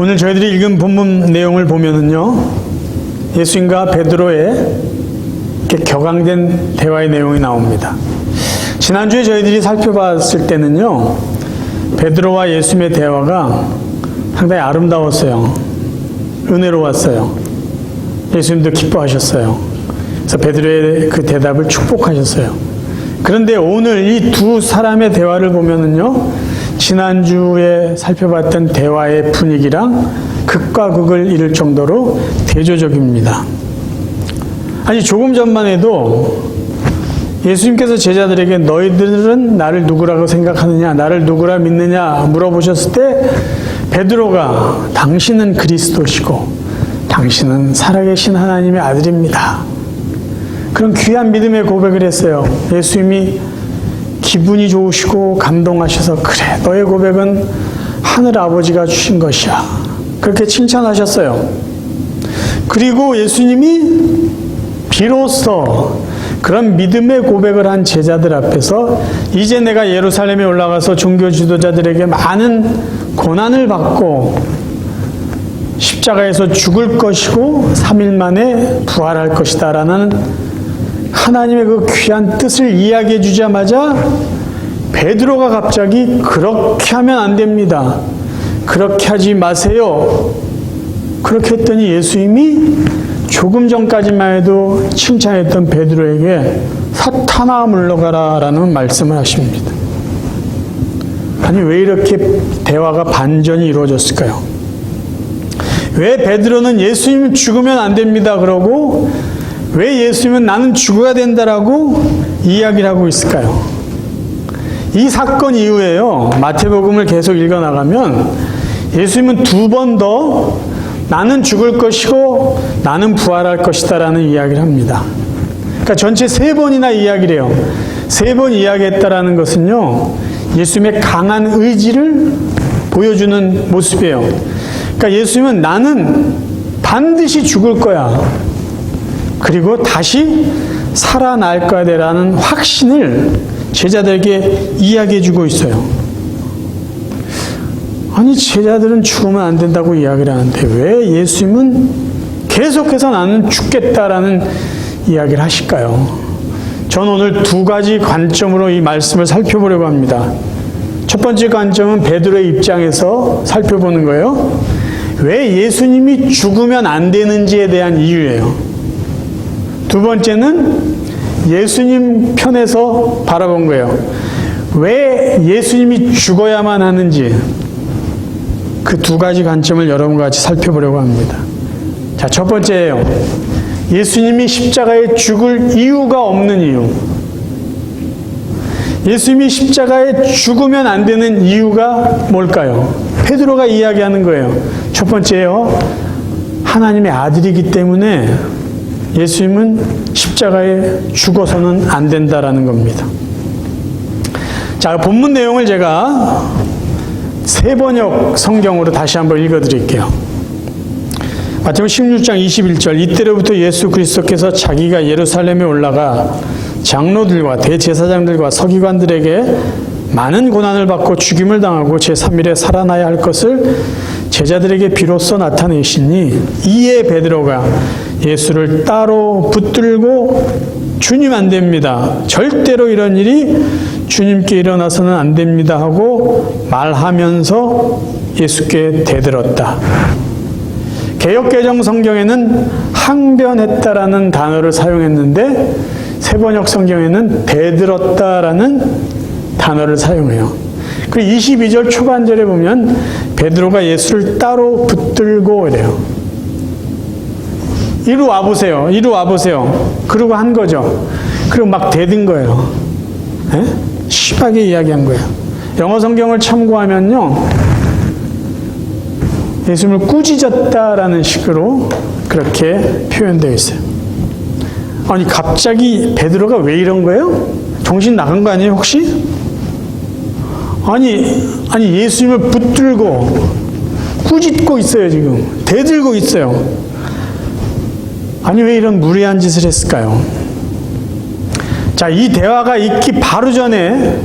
오늘 저희들이 읽은 본문 내용을 보면은요, 예수님과 베드로의 이렇게 격앙된 대화의 내용이 나옵니다. 지난주에 저희들이 살펴봤을 때는요, 베드로와 예수님의 대화가 상당히 아름다웠어요. 은혜로웠어요. 예수님도 기뻐하셨어요. 그래서 베드로의 그 대답을 축복하셨어요. 그런데 오늘 이 두 사람의 대화를 보면은요, 지난주에 살펴봤던 대화의 분위기랑 극과 극을 이룰 정도로 대조적입니다. 아니, 조금 전만 해도 예수님께서 제자들에게 너희들은 나를 누구라고 생각하느냐, 나를 누구라 믿느냐 물어보셨을 때 베드로가 당신은 그리스도시고 당신은 살아계신 하나님의 아들입니다. 그런 귀한 믿음의 고백을 했어요. 예수님이 기분이 좋으시고 감동하셔서 그래 너의 고백은 하늘 아버지가 주신 것이야. 그렇게 칭찬하셨어요. 그리고 예수님이 비로소 그런 믿음의 고백을 한 제자들 앞에서 이제 내가 예루살렘에 올라가서 종교 지도자들에게 많은 고난을 받고 십자가에서 죽을 것이고 3일 만에 부활할 것이다라는 하나님의 그 귀한 뜻을 이야기해 주자마자 베드로가 갑자기 그렇게 하면 안 됩니다. 그렇게 하지 마세요. 그렇게 했더니 예수님이 조금 전까지만 해도 칭찬했던 베드로에게 사탄아 물러가라라는 말씀을 하십니다. 아니 왜 이렇게 대화가 반전이 이루어졌을까요? 왜 베드로는 예수님 죽으면 안 됩니다 그러고 왜 예수님은 나는 죽어야 된다라고 이야기를 하고 있을까요? 이 사건 이후에요. 마태복음을 계속 읽어 나가면 예수님은 두 번 더 나는 죽을 것이고 나는 부활할 것이다 라는 이야기를 합니다. 그러니까 전체 세 번이나 이야기를 해요. 세 번 이야기했다라는 것은요. 예수님의 강한 의지를 보여주는 모습이에요. 그러니까 예수님은 나는 반드시 죽을 거야. 그리고 다시 살아날 거야라는 확신을 제자들에게 이야기해 주고 있어요. 아니 제자들은 죽으면 안 된다고 이야기를 하는데 왜 예수님은 계속해서 나는 죽겠다라는 이야기를 하실까요? 저는 오늘 두 가지 관점으로 이 말씀을 살펴보려고 합니다. 첫 번째 관점은 베드로의 입장에서 살펴보는 거예요. 왜 예수님이 죽으면 안 되는지에 대한 이유예요. 두 번째는 예수님 편에서 바라본 거예요. 왜 예수님이 죽어야만 하는지 그 두 가지 관점을 여러분과 같이 살펴보려고 합니다. 자, 첫 번째예요. 예수님이 십자가에 죽을 이유가 없는 이유. 예수님이 십자가에 죽으면 안 되는 이유가 뭘까요? 페드로가 이야기하는 거예요. 첫 번째요. 하나님의 아들이기 때문에 예수님은 십자가에 죽어서는 안 된다라는 겁니다. 자, 본문 내용을 제가 세 번역 성경으로 다시 한번 읽어 드릴게요. 마태복음 16장 21절 이때로부터 예수 그리스도께서 자기가 예루살렘에 올라가 장로들과 대제사장들과 서기관들에게 많은 고난을 받고 죽임을 당하고 제3일에 살아나야 할 것을 제자들에게 비로소 나타내시니 이에 베드로가 예수를 따로 붙들고 주님 안 됩니다. 절대로 이런 일이 주님께 일어나서는 안 됩니다 하고 말하면서 예수께 대들었다. 개혁개정 성경에는 항변했다라는 단어를 사용했는데 세번역 성경에는 대들었다라는 단어를 사용해요. 그 22절 초반절에 보면 베드로가 예수를 따로 붙들고 이래요. 이리 와보세요. 이리 와보세요. 그러고 한 거죠. 그리고 막 대든 거예요. 에? 심하게 이야기한 거예요. 영어 성경을 참고하면요. 예수님을 꾸짖었다라는 식으로 그렇게 표현되어 있어요. 아니 갑자기 베드로가 왜 이런 거예요? 정신 나간 거 아니에요 혹시? 아니 아니 예수님을 붙들고 꾸짖고 있어요 지금 대들고 있어요. 아니 왜 이런 무리한 짓을 했을까요? 자, 이 대화가 있기 바로 전에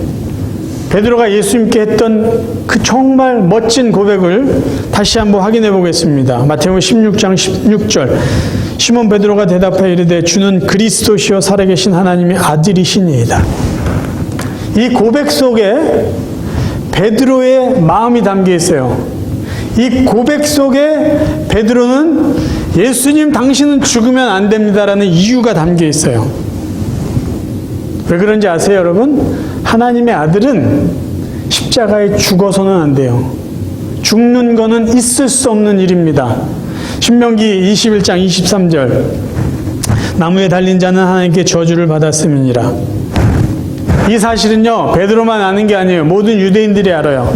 베드로가 예수님께 했던 그 정말 멋진 고백을 다시 한번 확인해 보겠습니다. 마태복음 16장 16절. 시몬 베드로가 대답하여 이르되 주는 그리스도시요 살아계신 하나님의 아들이시니이다. 이 고백 속에 베드로의 마음이 담겨 있어요. 이 고백 속에 베드로는 예수님 당신은 죽으면 안 됩니다라는 이유가 담겨 있어요. 왜 그런지 아세요, 여러분? 하나님의 아들은 십자가에 죽어서는 안 돼요. 죽는 거는 있을 수 없는 일입니다. 신명기 21장 23절. 나무에 달린 자는 하나님께 저주를 받았음이니라. 이 사실은요, 베드로만 아는 게 아니에요. 모든 유대인들이 알아요.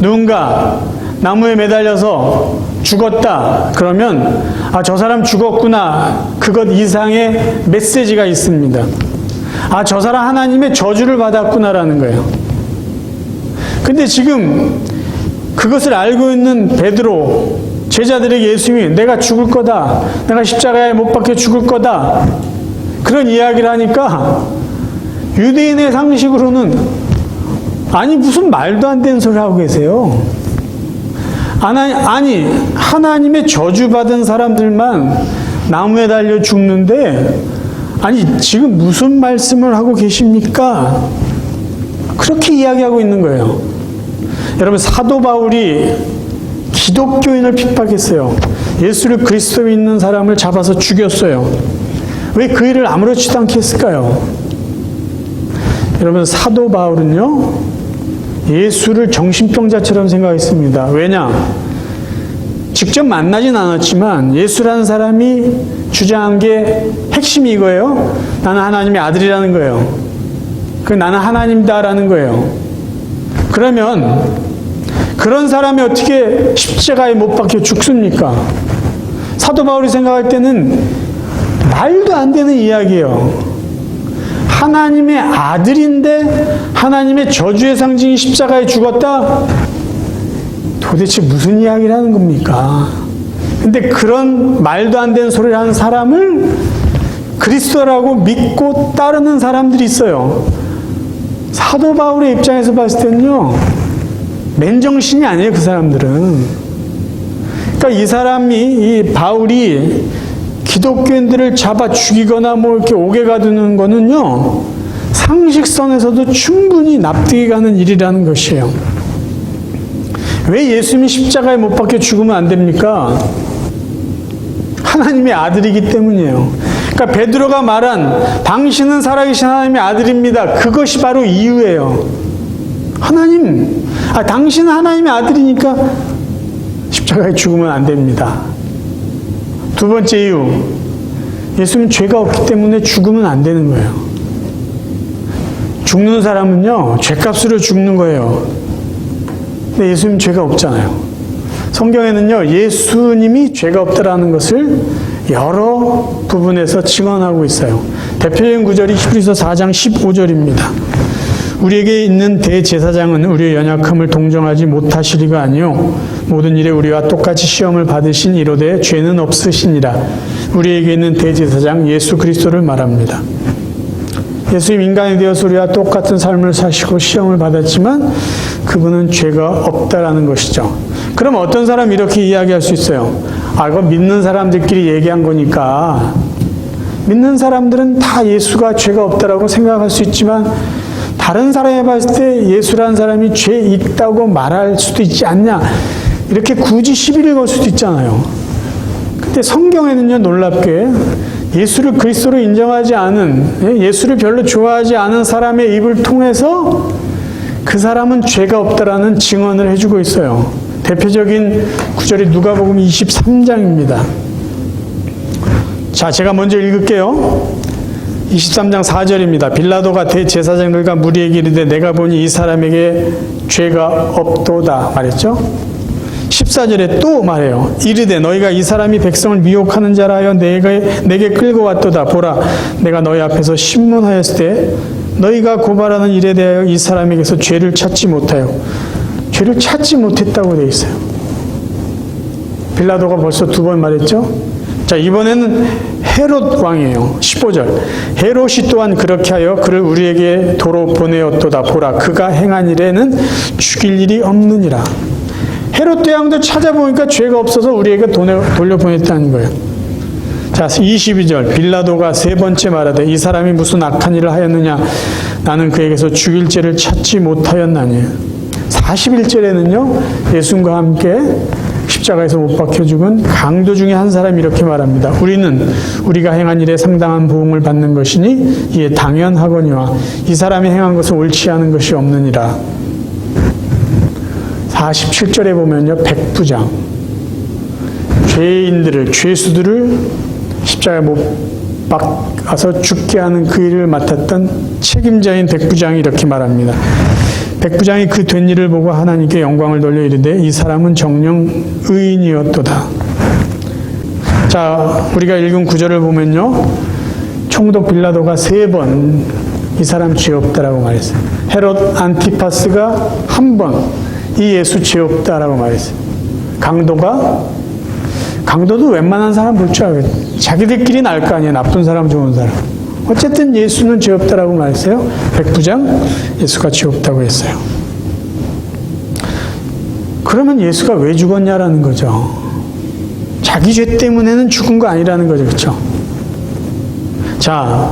누군가 나무에 매달려서 죽었다. 그러면, 아, 저 사람 죽었구나. 그것 이상의 메시지가 있습니다. 아, 저 사람 하나님의 저주를 받았구나라는 거예요. 근데 지금 그것을 알고 있는 베드로, 제자들에게 예수님이 내가 죽을 거다. 내가 십자가에 못 박혀 죽을 거다. 그런 이야기를 하니까 유대인의 상식으로는 아니 무슨 말도 안 되는 소리 하고 계세요. 아니, 하나님의 저주받은 사람들만 나무에 달려 죽는데 아니 지금 무슨 말씀을 하고 계십니까? 그렇게 이야기하고 있는 거예요. 여러분 사도 바울이 기독교인을 핍박했어요. 예수를 그리스도 믿는 사람을 잡아서 죽였어요. 왜 그 일을 아무렇지도 않게 했을까요? 여러분 사도 바울은요 예수를 정신병자처럼 생각했습니다. 왜냐? 직접 만나진 않았지만 예수라는 사람이 주장한 게 핵심이 이거예요. 나는 하나님의 아들이라는 거예요. 그 나는 하나님다라는 거예요. 그러면 그런 사람이 어떻게 십자가에 못 박혀 죽습니까? 사도 바울이 생각할 때는 말도 안 되는 이야기예요. 하나님의 아들인데 하나님의 저주의 상징이 십자가에 죽었다? 도대체 무슨 이야기를 하는 겁니까? 근데 그런 말도 안 되는 소리를 하는 사람을 그리스도라고 믿고 따르는 사람들이 있어요. 사도 바울의 입장에서 봤을 때는요, 맨정신이 아니에요, 그 사람들은. 그러니까 이 사람이, 이 바울이 기독교인들을 잡아 죽이거나 뭐 이렇게 옥에 가두는 거는요, 상식선에서도 충분히 납득이 가는 일이라는 것이에요. 왜 예수님이 십자가에 못 박혀 죽으면 안 됩니까? 하나님의 아들이기 때문이에요. 그러니까 베드로가 말한 당신은 살아계신 하나님의 아들입니다. 그것이 바로 이유예요. 하나님, 아, 당신은 하나님의 아들이니까 십자가에 죽으면 안 됩니다. 두 번째 이유, 예수님 죄가 없기 때문에 죽으면 안 되는 거예요. 죽는 사람은요, 죄값으로 죽는 거예요. 근데 예수님 죄가 없잖아요. 성경에는요, 예수님이 죄가 없다라는 것을 여러 부분에서 증언하고 있어요. 대표적인 구절이 히브리서 4장 15절입니다. 우리에게 있는 대제사장은 우리의 연약함을 동정하지 못하시리가 아니요 모든 일에 우리와 똑같이 시험을 받으신 이로되 죄는 없으시니라. 우리에게 있는 대제사장 예수 그리스도를 말합니다. 예수님 인간이 되어서 우리와 똑같은 삶을 사시고 시험을 받았지만 그분은 죄가 없다라는 것이죠. 그럼 어떤 사람이 이렇게 이야기할 수 있어요? 아, 이거 믿는 사람들끼리 얘기한 거니까 믿는 사람들은 다 예수가 죄가 없다라고 생각할 수 있지만 다른 사람이 봤을 때 예수라는 사람이 죄 있다고 말할 수도 있지 않냐 이렇게 굳이 시비를 걸 수도 있잖아요. 근데 성경에는요 놀랍게 예수를 그리스도로 인정하지 않은 예, 예수를 별로 좋아하지 않은 사람의 입을 통해서 그 사람은 죄가 없다라는 증언을 해주고 있어요. 대표적인 구절이 누가복음 23장입니다. 자, 제가 먼저 읽을게요. 23장 4절입니다. 빌라도가 대제사장들과 무리에게 이르되 내가 보니 이 사람에게 죄가 없도다 말했죠. 14절에 또 말해요. 이르되 너희가 이 사람이 백성을 미혹하는 자라 하여 내가, 내게 끌고 왔도다. 보라 내가 너희 앞에서 신문하였을 때 너희가 고발하는 일에 대하여 이 사람에게서 죄를 찾지 못하여 죄를 찾지 못했다고 되어 있어요. 빌라도가 벌써 두 번 말했죠. 자 이번에는 헤롯 왕이에요. 15절. 헤롯이 또한 그렇게 하여 그를 우리에게 도로 보내었도다. 보라, 그가 행한 일에는 죽일 일이 없느니라. 헤롯 대왕도 찾아보니까 죄가 없어서 우리에게 돌려보냈다는 거예요. 자, 22절. 빌라도가 세 번째 말하되 이 사람이 무슨 악한 일을 하였느냐? 나는 그에게서 죽일 죄를 찾지 못하였나니. 41절에는요, 예수님과 함께 십자가에서 못 박혀 죽은 강도 중에 한 사람이 이렇게 말합니다. 우리는 우리가 행한 일에 상당한 보응을 받는 것이니 이에 당연하거니와 이 사람이 행한 것은 옳지 않은 것이 없느니라. 47절에 보면요, 백부장. 죄인들을, 죄수들을 십자가에 못 박아서 죽게 하는 그 일을 맡았던 책임자인 백부장이 이렇게 말합니다. 백부장이 그 된 일을 보고 하나님께 영광을 돌려 이르되 이 사람은 정령 의인이었도다. 자, 우리가 읽은 구절을 보면요. 총독 빌라도가 세 번 이 사람 죄 없다라고 말했어요. 헤롯 안티파스가 한 번 이 예수 죄 없다라고 말했어요. 강도가 강도도 웬만한 사람 볼 줄 알겠 자기들끼리 날 거 아니에요. 나쁜 사람, 좋은 사람. 어쨌든 예수는 죄 없다라고 말했어요. 백부장 예수가 죄 없다고 했어요. 그러면 예수가 왜 죽었냐라는 거죠. 자기 죄 때문에는 죽은 거 아니라는 거죠. 그렇죠? 자,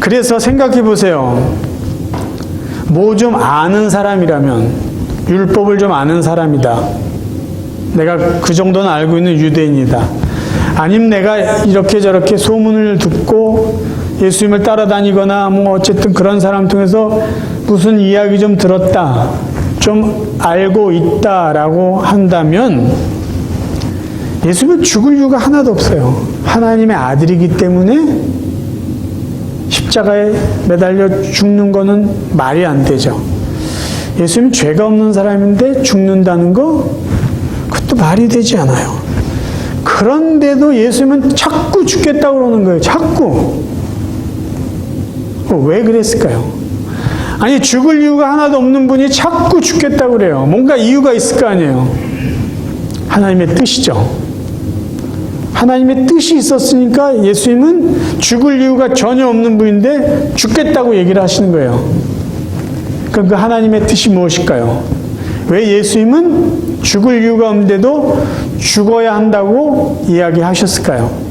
그래서 생각해 보세요. 뭐 좀 아는 사람이라면 율법을 좀 아는 사람이다. 내가 그 정도는 알고 있는 유대인이다. 아니면 내가 이렇게 저렇게 소문을 듣고 예수님을 따라다니거나 뭐 어쨌든 그런 사람 통해서 무슨 이야기 좀 들었다. 좀 알고 있다라고 한다면 예수님은 죽을 이유가 하나도 없어요. 하나님의 아들이기 때문에 십자가에 매달려 죽는 거는 말이 안 되죠. 예수님 죄가 없는 사람인데 죽는다는 거 그것도 말이 되지 않아요. 그런데도 예수님은 자꾸 죽겠다고 그러는 거예요. 자꾸. 왜 그랬을까요? 아니 죽을 이유가 하나도 없는 분이 자꾸 죽겠다고 그래요. 뭔가 이유가 있을 거 아니에요. 하나님의 뜻이죠. 하나님의 뜻이 있었으니까 예수님은 죽을 이유가 전혀 없는 분인데 죽겠다고 얘기를 하시는 거예요. 그럼 그 하나님의 뜻이 무엇일까요? 왜 예수님은 죽을 이유가 없는데도 죽어야 한다고 이야기하셨을까요?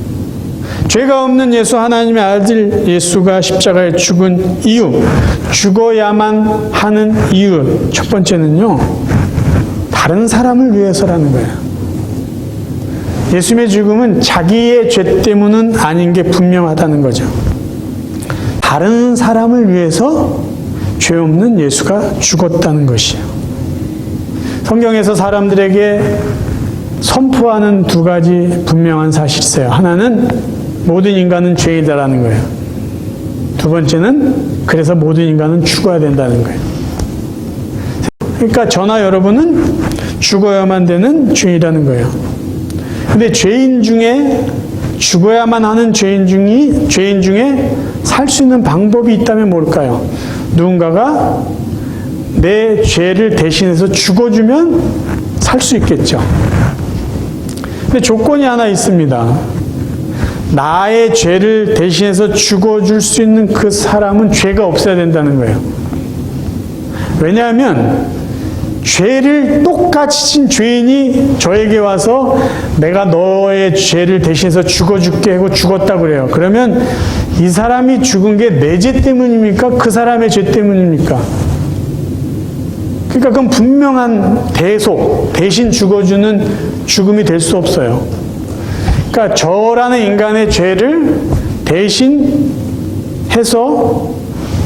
죄가 없는 예수 하나님의 아들 예수가 십자가에 죽은 이유, 죽어야만 하는 이유 첫 번째는요. 다른 사람을 위해서라는 거예요. 예수님의 죽음은 자기의 죄 때문은 아닌 게 분명하다는 거죠. 다른 사람을 위해서 죄 없는 예수가 죽었다는 것이에요. 성경에서 사람들에게 선포하는 두 가지 분명한 사실이 있어요. 하나는 모든 인간은 죄이다라는 거예요. 두 번째는 그래서 모든 인간은 죽어야 된다는 거예요. 그러니까 저나 여러분은 죽어야만 되는 죄이라는 거예요. 근데 죄인 중에 죽어야만 하는 죄인 중이 죄인 중에 살 수 있는 방법이 있다면 뭘까요? 누군가가 내 죄를 대신해서 죽어주면 살 수 있겠죠. 근데 조건이 하나 있습니다. 나의 죄를 대신해서 죽어줄 수 있는 그 사람은 죄가 없어야 된다는 거예요. 왜냐하면 죄를 똑같이 진 죄인이 저에게 와서 내가 너의 죄를 대신해서 죽어줄게 하고 죽었다 그래요. 그러면 이 사람이 죽은 게 내 죄 때문입니까? 그 사람의 죄 때문입니까? 그러니까 그건 분명한 대속, 대신 죽어주는 죽음이 될 수 없어요. 그러니까 저라는 인간의 죄를 대신 해서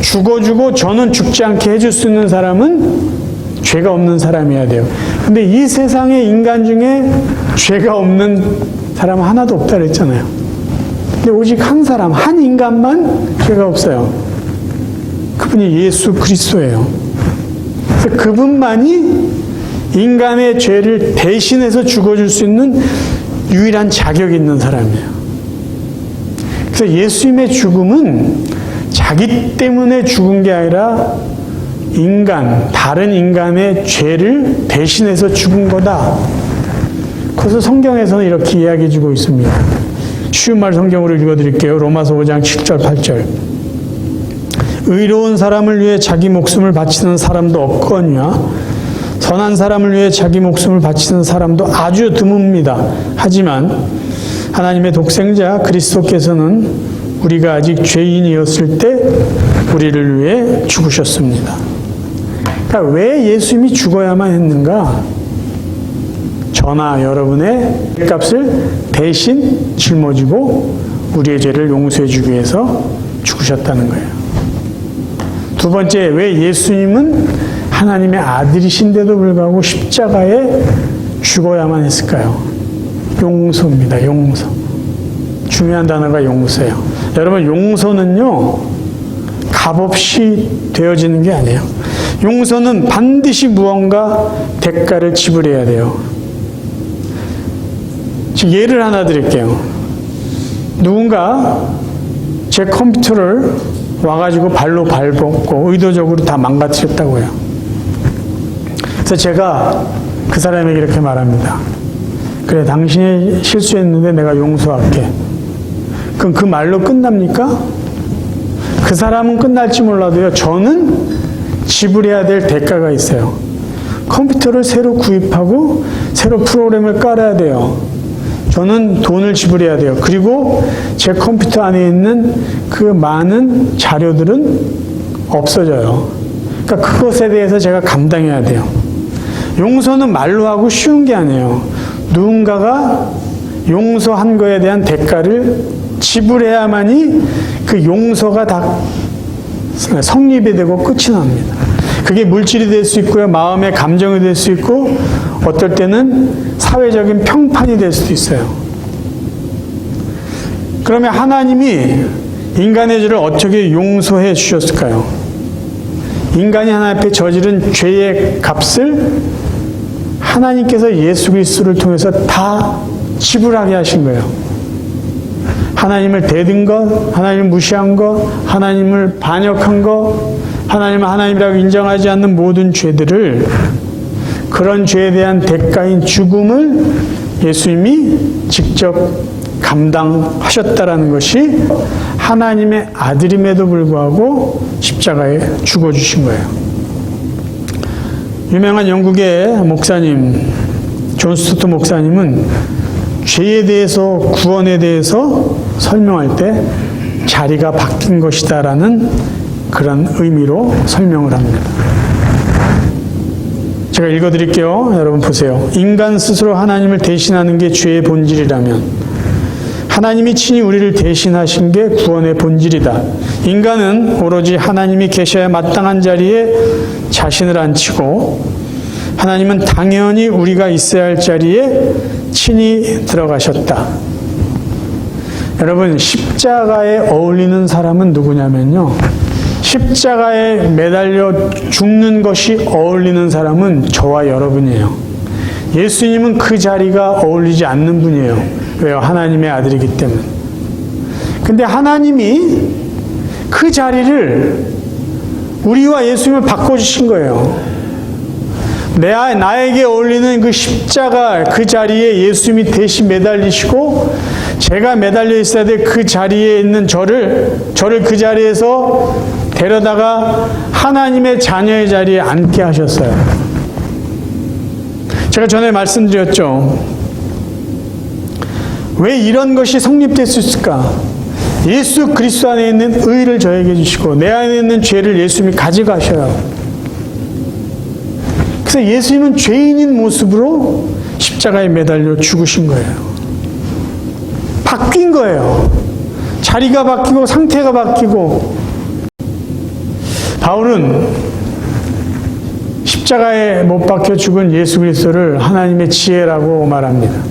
죽어주고 저는 죽지 않게 해줄 수 있는 사람은 죄가 없는 사람이어야 돼요. 근데 이 세상의 인간 중에 죄가 없는 사람은 하나도 없다 그랬잖아요. 근데 오직 한 사람, 한 인간만 죄가 없어요. 그분이 예수 그리스도예요. 그래서 그분만이 인간의 죄를 대신해서 죽어줄 수 있는 유일한 자격이 있는 사람이에요. 그래서 예수님의 죽음은 자기 때문에 죽은 게 아니라 인간, 다른 인간의 죄를 대신해서 죽은 거다. 그래서 성경에서는 이렇게 이야기해 주고 있습니다. 쉬운 말 성경으로 읽어 드릴게요. 로마서 5장 7절 8절. 의로운 사람을 위해 자기 목숨을 바치는 사람도 없거니와 선한 사람을 위해 자기 목숨을 바치는 사람도 아주 드뭅니다. 하지만 하나님의 독생자 그리스도께서는 우리가 아직 죄인이었을 때 우리를 위해 죽으셨습니다. 그러니까 왜 예수님이 죽어야만 했는가? 저나 여러분의 값을 대신 짊어지고 우리의 죄를 용서해 주기 위해서 죽으셨다는 거예요. 두 번째, 왜 예수님은 하나님의 아들이신데도 불구하고 십자가에 죽어야만 했을까요? 용서입니다. 용서. 중요한 단어가 용서예요. 여러분, 용서는요, 값없이 되어지는 게 아니에요. 용서는 반드시 무언가 대가를 지불해야 돼요. 예를 하나 드릴게요. 누군가 제 컴퓨터를 와가지고 발로 밟았고 의도적으로 다 망가뜨렸다고요. 그래서 제가 그 사람에게 이렇게 말합니다. 그래, 당신이 실수했는데 내가 용서할게. 그럼 그 말로 끝납니까? 그 사람은 끝날지 몰라도요, 저는 지불해야 될 대가가 있어요. 컴퓨터를 새로 구입하고 새로 프로그램을 깔아야 돼요. 저는 돈을 지불해야 돼요. 그리고 제 컴퓨터 안에 있는 그 많은 자료들은 없어져요. 그러니까 그것에 대해서 제가 감당해야 돼요. 용서는 말로 하고 쉬운 게 아니에요. 누군가가 용서한 거에 대한 대가를 지불해야만이 그 용서가 다 성립이 되고 끝이 납니다. 그게 물질이 될 수 있고요. 마음의 감정이 될 수 있고 어떨 때는 사회적인 평판이 될 수도 있어요. 그러면 하나님이 인간의 죄를 어떻게 용서해 주셨을까요? 인간이 하나님 앞에 저지른 죄의 값을 하나님께서 예수 그리스도를 통해서 다 지불하게 하신 거예요. 하나님을 대든 것, 하나님을 무시한 것, 하나님을 반역한 것, 하나님을 하나님이라고 인정하지 않는 모든 죄들을 그런 죄에 대한 대가인 죽음을 예수님이 직접 감당하셨다라는 것이 하나님의 아들임에도 불구하고 십자가에 죽어 주신 거예요. 유명한 영국의 목사님, 존 스투트 목사님은 죄에 대해서 구원에 대해서 설명할 때 자리가 바뀐 것이다라는 그런 의미로 설명을 합니다. 제가 읽어 드릴게요. 여러분 보세요. 인간 스스로 하나님을 대신하는 게 죄의 본질이라면 하나님이 친히 우리를 대신하신 게 구원의 본질이다. 인간은 오로지 하나님이 계셔야 마땅한 자리에 자신을 앉히고 하나님은 당연히 우리가 있어야 할 자리에 친히 들어가셨다. 여러분, 십자가에 어울리는 사람은 누구냐면요. 십자가에 매달려 죽는 것이 어울리는 사람은 저와 여러분이에요. 예수님은 그 자리가 어울리지 않는 분이에요. 왜요? 하나님의 아들이기 때문에. 근데 하나님이 그 자리를 우리와 예수님을 바꿔주신 거예요. 내, 나에게 어울리는 그 십자가 그 자리에 예수님이 대신 매달리시고 제가 매달려 있어야 될 그 자리에 있는 저를 저를 그 자리에서 데려다가 하나님의 자녀의 자리에 앉게 하셨어요. 제가 전에 말씀드렸죠. 왜 이런 것이 있을까? 예수 그리스도 안에 있는 의를 저에게 주시고 내 안에 있는 죄를 예수님이 가져가셔요. 그래서 예수님은 죄인인 모습으로 십자가에 매달려 죽으신 거예요. 바뀐 거예요. 자리가 바뀌고 상태가 바뀌고 바울은 십자가에 못 박혀 죽은 예수 그리스도를 하나님의 지혜라고 말합니다.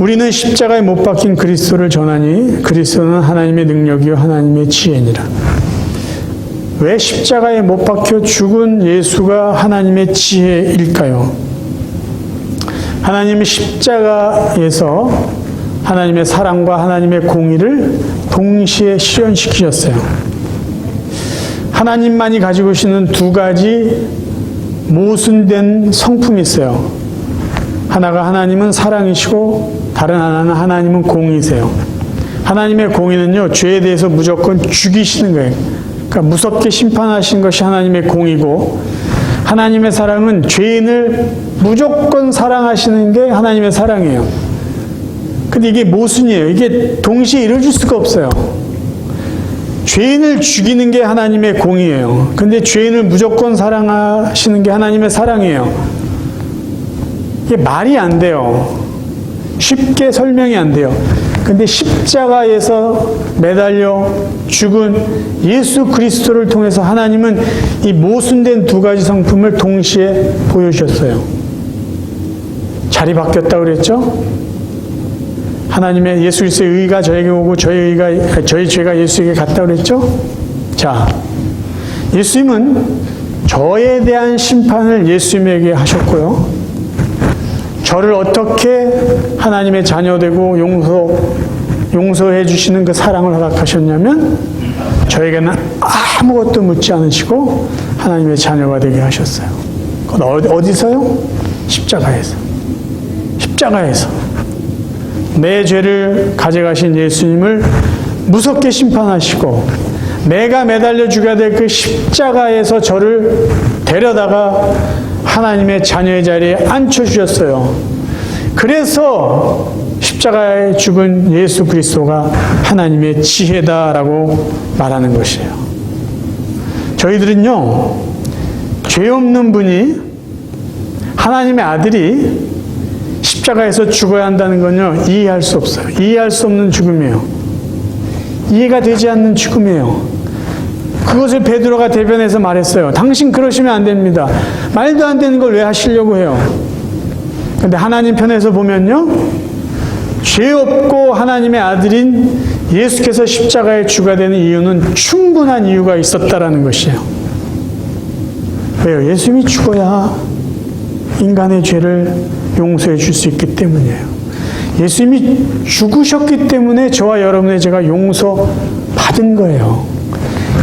우리는 십자가에 못 박힌 그리스도를 전하니 그리스도는 하나님의 능력이요 하나님의 지혜니라. 왜 십자가에 못 박혀 죽은 예수가 하나님의 지혜일까요? 하나님은 십자가에서 하나님의 사랑과 하나님의 공의를 동시에 실현시키셨어요. 하나님만이 가지고 계시는 두 가지 모순된 성품이 있어요. 하나가 하나님은 사랑이시고 다른 하나는 하나님은 공의세요. 하나님의 공의는요, 죄에 대해서 무조건 죽이시는 거예요. 그러니까 무섭게 심판하신 것이 하나님의 공이고, 하나님의 사랑은 죄인을 무조건 사랑하시는 게 하나님의 사랑이에요. 근데 이게 모순이에요. 이게 동시에 이루어질 수가 없어요. 죄인을 죽이는 게 하나님의 공이에요. 근데 죄인을 무조건 사랑하시는 게 하나님의 사랑이에요. 이게 말이 안 돼요. 쉽게 설명이 안 돼요. 근데 십자가에서 매달려 죽은 예수 그리스도를 통해서 하나님은 이 모순된 두 가지 성품을 동시에 보여주셨어요. 자리 바뀌었다고 그랬죠? 하나님의 예수 그리스도의 의가 저에게 오고 저의 의가 저의 죄가 예수에게 갔다 그랬죠? 자, 예수님은 저에 대한 심판을 예수님에게 하셨고요. 저를 어떻게 하나님의 자녀되고 용서 용서해 주시는 그 사랑을 허락하셨냐면 저에게는 아무것도 묻지 않으시고 하나님의 자녀가 되게 하셨어요. 그건 어디- 어디서요? 십자가에서. 십자가에서. 내 죄를 가져가신 예수님을 무섭게 심판하시고 내가 매달려 죽여야 될 그 십자가에서 저를 데려다가 하나님의 자녀의 자리에 앉혀 주셨어요. 그래서 십자가에 죽은 예수 그리스도가 하나님의 지혜다라고 말하는 것이에요. 저희들은요, 죄 없는 분이 하나님의 아들이 십자가에서 죽어야 한다는 건요, 이해할 수 없어요. 이해할 수 없는 죽음이에요. 이해가 되지 않는 죽음이에요. 그것을 베드로가 대변해서 말했어요. 당신 그러시면 안 됩니다. 말도 안 되는 걸 왜 하시려고 해요? 근데 하나님 편에서 보면요, 죄 없고 하나님의 아들인 예수께서 십자가에 주가 되는 이유는 충분한 이유가 있었다라는 것이에요. 왜요? 예수님이 죽어야 인간의 죄를 용서해 줄 수 있기 때문이에요. 예수님이 죽으셨기 때문에 저와 여러분의 죄가 용서 받은 거예요.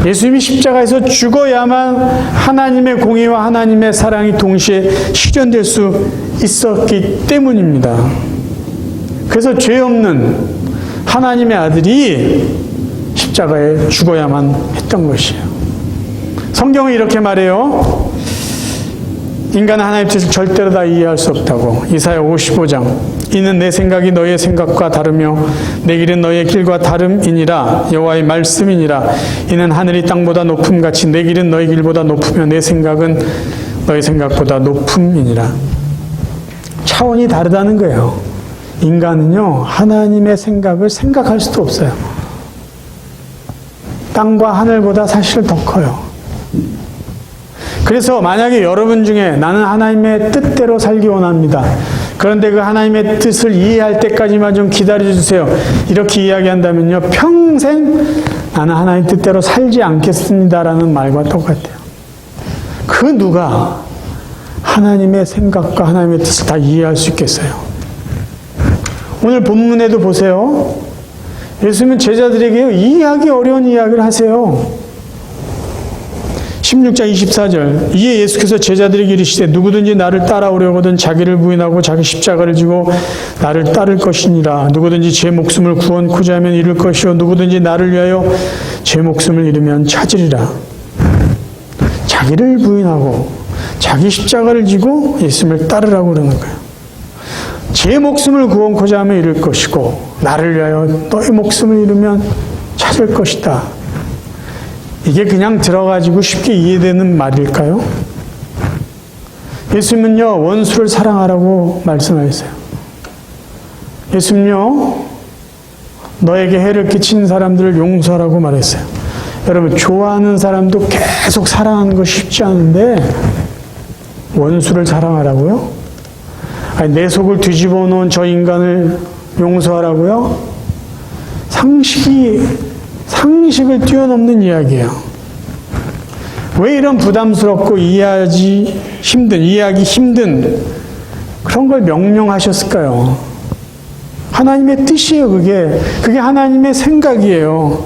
예수님이 십자가에서 죽어야만 하나님의 공의와 하나님의 사랑이 동시에 실현될 수 있었기 때문입니다. 그래서 죄 없는 하나님의 아들이 십자가에 죽어야만 했던 것이에요. 성경은 이렇게 말해요. 인간은 하나님의 뜻을 절대로 다 이해할 수 없다고. 이사야 55장. 이는 내 생각이 너의 생각과 다르며 내 길은 너의 길과 다름이니라 여호와의 말씀이니라. 이는 하늘이 땅보다 높음 같이 내 길은 너의 길보다 높으며 내 생각은 너의 생각보다 높음이니라. 차원이 다르다는 거예요. 인간은요, 하나님의 생각을 생각할 수도 없어요. 땅과 하늘보다 사실 더 커요. 그래서 만약에 여러분 중에 나는 하나님의 뜻대로 살기 원합니다. 그런데 그 하나님의 뜻을 이해할 때까지만 좀 기다려 주세요. 이렇게 이야기한다면요. 평생 나는 하나님 뜻대로 살지 않겠습니다라는 말과 똑같아요. 그 누가 하나님의 생각과 하나님의 뜻을 다 이해할 수 있겠어요? 오늘 본문에도 보세요. 예수님은 제자들에게 이해하기 어려운 이야기를 하세요. 16장 24절. 이에 예수께서 제자들에게 이르시되 누구든지 나를 따라오려거든 자기를 부인하고 자기 십자가를 지고 나를 따를 것이니라. 누구든지 제 목숨을 구원코자 하면 잃을 것이요. 누구든지 나를 위하여 제 목숨을 잃으면 찾으리라. 자기를 부인하고 자기 십자가를 지고 예수님을 따르라고 그러는 거예요. 제 목숨을 구원코자 하면 잃을 것이고 나를 위하여 너의 목숨을 잃으면 찾을 것이다 이게 그냥 들어가지고 쉽게 이해되는 말일까요? 예수님은요, 원수를 사랑하라고 말씀하셨어요. 예수님요, 너에게 해를 끼친 사람들을 용서하라고 말했어요. 여러분, 좋아하는 사람도 계속 사랑하는 거 쉽지 않은데, 원수를 사랑하라고요? 아니, 내 속을 뒤집어 놓은 저 인간을 용서하라고요? 상식이 상식을 뛰어넘는 이야기예요. 왜 이런 부담스럽고 이해하기 힘든, 이해하기 힘든 그런 걸 명령하셨을까요? 하나님의 뜻이에요, 그게. 그게 하나님의 생각이에요.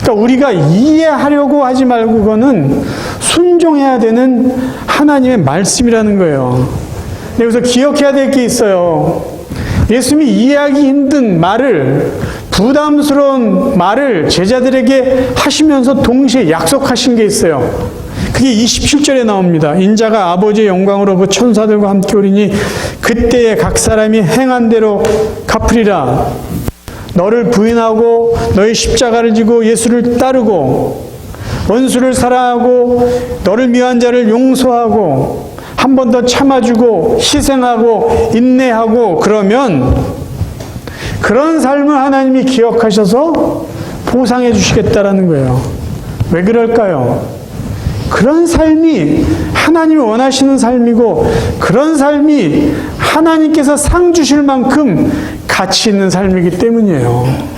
그러니까 우리가 이해하려고 하지 말고 그거는 순종해야 되는 하나님의 말씀이라는 거예요. 여기서 기억해야 될 게 있어요. 예수님이 이해하기 힘든 말을 부담스러운 말을 제자들에게 하시면서 동시에 약속하신 게 있어요. 그게 27절에 나옵니다. 인자가 아버지의 영광으로 그 천사들과 함께 오리니 그때에 각 사람이 행한 대로 갚으리라. 너를 부인하고 너의 십자가를 지고 예수를 따르고 원수를 사랑하고 너를 미워한 자를 용서하고 한 번 더 참아주고 희생하고 인내하고 그러면 그런 삶을 하나님이 기억하셔서 보상해 주시겠다라는 거예요. 왜 그럴까요? 그런 삶이 하나님이 원하시는 삶이고 그런 삶이 하나님께서 상 주실 만큼 가치 있는 삶이기 때문이에요.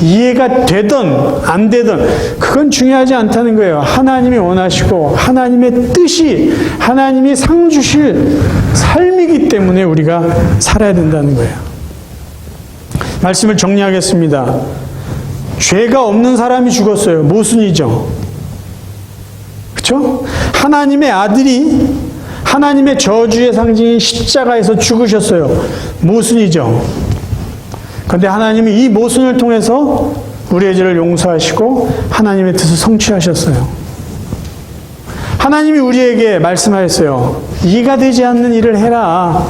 이해가 되든 안 되든 그건 중요하지 않다는 거예요. 하나님이 원하시고 하나님의 뜻이 하나님이 상 주실 삶이기 때문에 우리가 살아야 된다는 거예요. 말씀을 정리하겠습니다. 죄가 없는 사람이 죽었어요. 모순이죠. 그렇죠? 하나님의 아들이 하나님의 저주의 상징인 십자가에서 죽으셨어요. 모순이죠. 그런데 하나님이 이 모순을 통해서 우리의 죄를 용서하시고 하나님의 뜻을 성취하셨어요. 하나님이 우리에게 말씀하셨어요. 이가 되지 않는 일을 해라.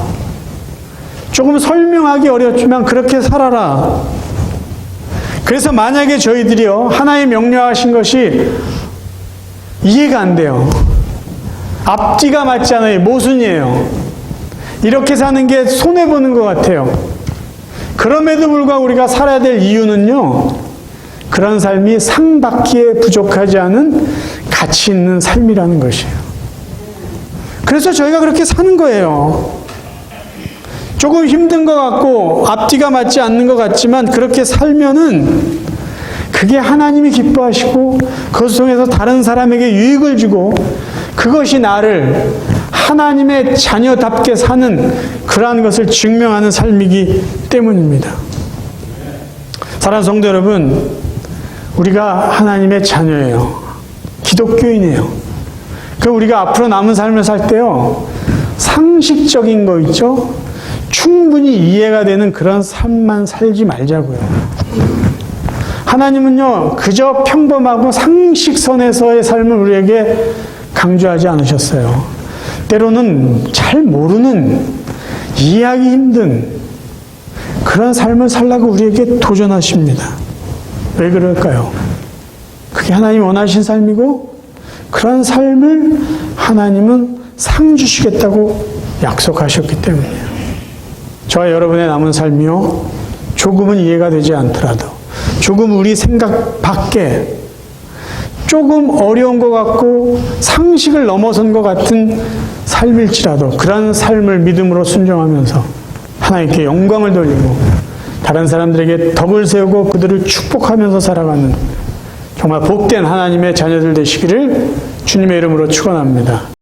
조금 설명하기 어렵지만 그렇게 살아라. 그래서 만약에 저희들이요, 하나의 명령하신 것이 이해가 안 돼요. 앞뒤가 맞지 않아요. 모순이에요. 이렇게 사는 게 손해보는 것 같아요. 그럼에도 불구하고 우리가 살아야 될 이유는요, 그런 삶이 상받기에 부족하지 않은 가치 있는 삶이라는 것이에요. 그래서 저희가 그렇게 사는 거예요. 조금 힘든 것 같고, 앞뒤가 맞지 않는 것 같지만, 그렇게 살면은, 그게 하나님이 기뻐하시고, 그것을 통해서 다른 사람에게 유익을 주고, 그것이 나를 하나님의 자녀답게 사는 그러한 것을 증명하는 삶이기 때문입니다. 사랑하는 성도 여러분, 우리가 하나님의 자녀예요. 기독교인이에요. 그 우리가 앞으로 남은 삶을 살 때요, 상식적인 거 있죠? 충분히 이해가 되는 그런 삶만 살지 말자고요. 하나님은요, 그저 평범하고 상식선에서의 삶을 우리에게 강조하지 않으셨어요. 때로는 잘 모르는, 이해하기 힘든 그런 삶을 살라고 우리에게 도전하십니다. 왜 그럴까요? 그게 하나님 원하신 삶이고, 그런 삶을 하나님은 상 주시겠다고 약속하셨기 때문이에요. 저와 여러분의 남은 삶이요, 조금은 이해가 되지 않더라도, 조금 우리 생각 밖에 조금 어려운 것 같고 상식을 넘어선 것 같은 삶일지라도 그러한 삶을 믿음으로 순종하면서 하나님께 영광을 돌리고 다른 사람들에게 덕을 세우고 그들을 축복하면서 살아가는 정말 복된 하나님의 자녀들 되시기를 주님의 이름으로 축원합니다.